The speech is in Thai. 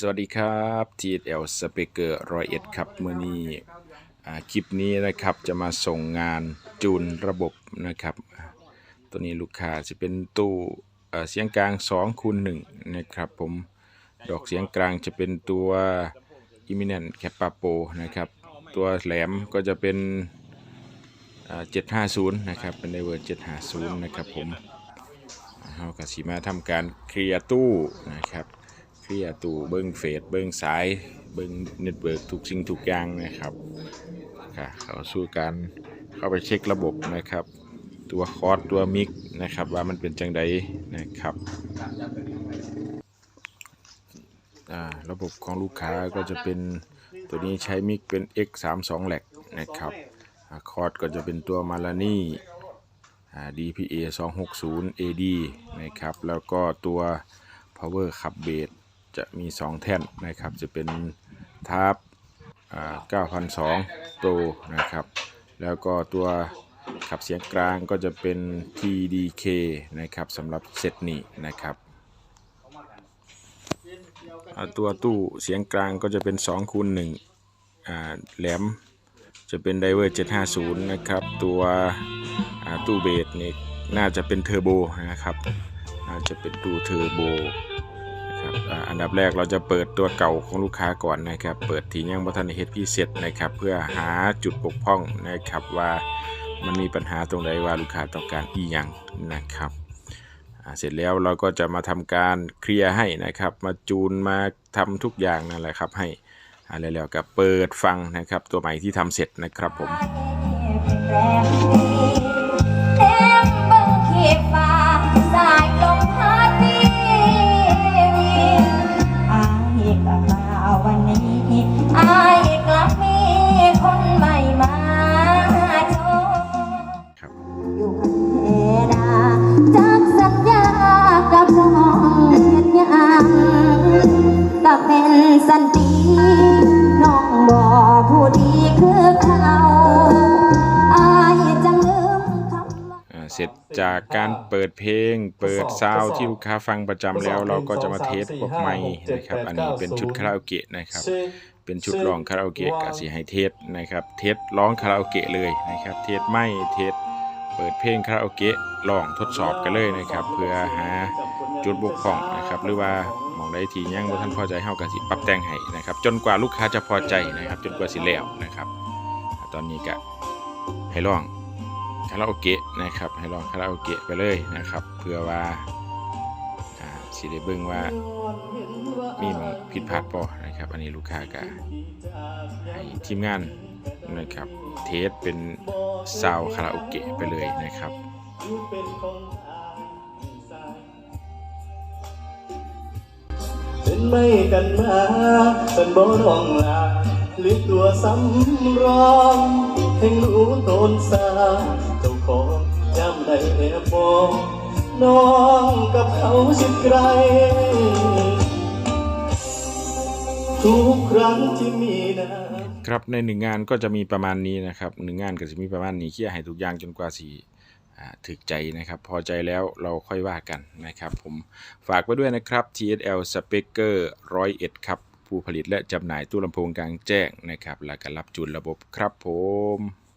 สวัสดีครับ TSL Speaker ร้อยเอ็ดครับเมื่อนี้คลิปนี้นะครับจะมาส่งงานจูนระบบนะครับ ตัวนี้ลูกค้าจะเป็นตู้เสียงกลาง2คูณ1นะครับผมดอกเสียงกลางจะเป็นตัว Eminent Capapo นะครับตัวแหลมก็จะเป็นอ่า750 นะครับ เป็นในเวอร์750 นะครับผมเฮาก็สิมาทำการเคลียร์ตู้นะครับ เคลียตู้เบิ้งเฟสเบิ้งสายเบิ้งเน็ตเวิร์กทุกสิ่งทุกอย่างนะครับค่ะเขาสู่การเข้าไปเช็คระบบนะครับ ตัวคอร์สตัวมิกนะครับ ว่ามันเป็นจังใดนะครับอ่าระบบของลูกค้าก็จะเป็นตัวนี้ใช้มิกเป็น X32 แหลกนะครับคอร์สก็จะเป็นตัวมาลานี่ DPA 260 AD นะครับ แล้วก็ตัว Power ขับเบส จะมี 2 แท่นนะครับ จะเป็นทาร์ปอ่า9,002โตนะครับ แล้วก็ตัวขับเสียงกลางก็จะเป็น TDK นะครับสำหรับเซตนี้นะครับ ตัวตู้เสียงกลางก็จะเป็น2คูณ1อ่าแหลมจะเป็นไดเวอร์750 นะครับ ตัวตู้เบสนี่น่าจะเป็นเทอร์โบนะครับ น่าจะเป็นตู้เทอร์โบ นะครับอันดับแรกเราจะเปิดตัวเก่าของลูกค้าก่อนนะครับ เปิดทียังบัทันเฮดพีเซ็ตนะครับ เพื่อหาจุดบกพร่องนะครับว่ามันมีปัญหาตรงใดว่าลูกค้าต้องการอีหยังนะครับเสร็จแล้วเราก็จะมาทำการเคลียร์ให้นะครับ มาจูนมาทำทุกอย่างนั่นแหละครับ ให้อ่าแล้วๆก็เปิดฟังนะครับ ตัวใหม่ที่ทำเสร็จนะครับผม สร็จจากการเปิดเพลง เปิดซาวที่ลูกค้าฟังประจำแล้ว เราก็จะมาเทสพวกไมค์นะครับ อันนี้เป็นชุดคาราโอเกะนะครับ เป็นชุดร้องคาราโอเกะกับสีให้เทสนะครับ เทสร้องคาราโอเกะเลยนะครับ เทสไม่เทสเปิดเพลงคาราโอเกะร้องทดสอบกันเลยนะครับ เพื่อหาจุดบกพร่องนะครับ หรือว่ามองใดที่ยังบ่ท่านพอใจเฮาก็สิปรับแต่งให้นะครับ จนกว่าลูกค้าจะพอใจนะครับ จนกว่าสิแล้วนะครับ ตอนนี้ก็ให้ร้อง คาราโอเกะนะครับให้ร้องคาราโอเกะไปเลยนะครับ เพื่อว่าอ่าสิได้เบิ่งว่ามีมองผิดพลาดปอนะครับ อันนี้ลูกค้าก็ให้ทีมงานนะครับ เทสเป็นซาวคาราโอเกะไปเลยนะครับเป็นไม่กันมาเป็นบ่รองลาหรือตัวสำรองแห่งรู้ตนสา ได้แอบมองน้องกับเขาชิไกล ทุกครั้งที่มีน้ำครับในหนึ่งงานก็จะมีประมาณนี้นะครับหนึ่งงานก็จะมีประมาณนี้เคลียร์ให้ทุกอย่างจนกว่าสีถึกใจนะครับ พอใจแล้วเราค่อยว่ากันนะครับ ผมฝากไว้ด้วยนะครับ TSL Speaker 101 ครับ ผู้ผลิตและจำหน่ายตู้ลำโพงกลางแจ้งนะครับ และการรับจูนระบบครับผม